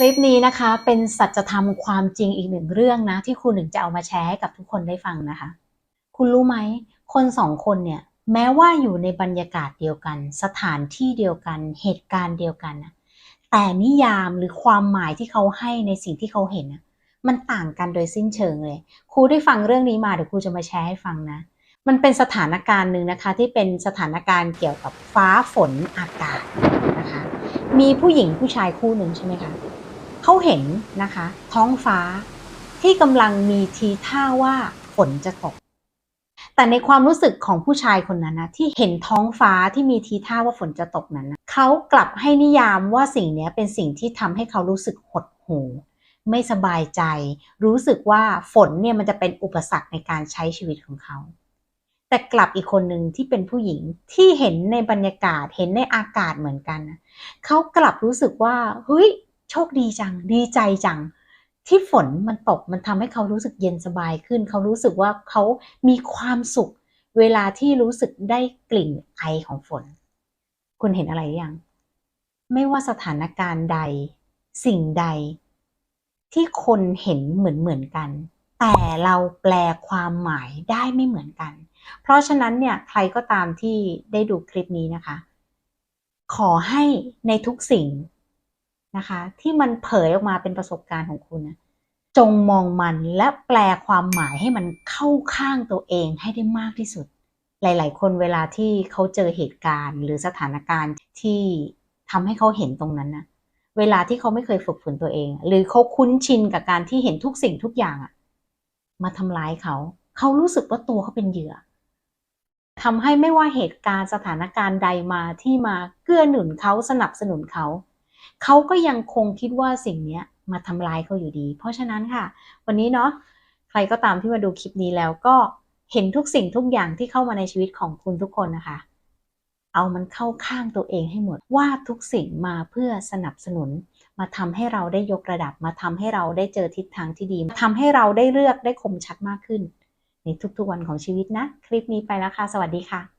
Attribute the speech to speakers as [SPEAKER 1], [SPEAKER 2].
[SPEAKER 1] คลิปนี้นะคะเป็นสัจธรรมความจริงอีกหนึ่งเรื่องนะ ที่คุณหนึ่งจะเอามาแชร์ให้กับทุกคนได้ฟังนะคะ คุณรู้ไหม คนสองคนเนี่ย แม้ว่าอยู่ในบรรยากาศเดียวกัน สถานที่เดียวกัน เหตุการณ์เดียวกันนะแต่นิยามหรือความหมายที่เขาให้ในสิ่งที่เขาเห็นนะมันต่างกันโดยสิ้นเชิงเลย ครูได้ฟังเรื่องนี้มาเดี๋ยวครูจะมาแชร์ให้ฟังนะ มันเป็นสถานการณ์หนึ่งนะคะ ที่เป็นสถานการณ์เกี่ยวกับฟ้าฝนอากาศนะคะ มีผู้หญิงผู้ชายคู่หนึ่งใช่ไหมคะ เขาเห็นนะคะ ท้องฟ้าที่กำลังมีทีท่าว่าฝนจะตก แต่ในความรู้สึกของผู้ชายคนนั้นนะที่เห็นท้องฟ้าที่มีทีท่าว่าฝนจะตกนั้นนะเขากลับให้นิยามว่าสิ่งนี้เป็นสิ่งที่ทำให้เขารู้สึกหดหู่ไม่สบายใจ รู้สึกว่าฝนเนี่ยมันจะเป็นอุปสรรคในการใช้ชีวิตของเขา แต่กลับอีกคนหนึ่งที่เป็นผู้หญิงที่เห็นในบรรยากาศเห็นในอากาศเหมือนกัน เขากลับรู้สึกว่าเฮ้ย โชคดีจัง ดีใจจัง ที่ฝนมันตกมันทำให้เขารู้สึกเย็นสบายขึ้น เขารู้สึกว่าเขามีความสุข เวลาที่รู้สึกได้กลิ่นไอของฝน คุณเห็นอะไรยัง ไม่ว่าสถานการณ์ใด สิ่งใด ที่คนเห็นเหมือนเหมือนกัน แต่เราแปลความหมายได้ไม่เหมือนกัน เพราะฉะนั้นเนี่ยใครก็ตามที่ได้ดูคลิปนี้นะคะ ขอให้ในทุกสิ่ง นะคะ ที่มันเผยออกมาเป็นประสบการณ์ของคุณนะจงมองมันและแปลความหมายให้มันเข้าข้างตัวเองให้ได้มากที่สุด หลาย ๆ คนเวลาที่เขาเจอเหตุการณ์ หรือสถานการณ์ที่ทำให้เขาเห็นตรงนั้นนะเวลาที่เขาไม่เคยฝึกฝนตัวเอง หรือเขาคุ้นชินกับการที่เห็นทุกสิ่งทุกอย่างอะมาทำร้ายเขา เขารู้สึกว่าตัวเขาเป็นเหยื่อทำให้ไม่ว่าเหตุการณ์สถานการณ์ใดมาที่มาเกื้อหนุนเขาสนับสนุนเขา เขาก็ยังคงคิดว่าสิ่งนี้มาทำลายเขาอยู่ดี เพราะฉะนั้นค่ะ วันนี้เนาะใครก็ตามที่มาดูคลิปนี้แล้วก็เห็นทุกสิ่งทุกอย่างที่เข้ามาในชีวิตของคุณทุกคนนะคะ เอามันเข้าข้างตัวเองให้หมด ว่าทุกสิ่งมาเพื่อสนับสนุน มาทำให้เราได้ยกระดับ มาทำให้เราได้เจอทิศทางที่ดีมาทำให้เราได้เลือกได้คมชัดมากขึ้น ในทุกๆวันของชีวิตนะ คลิปนี้ไปแล้วค่ะ สวัสดีค่ะ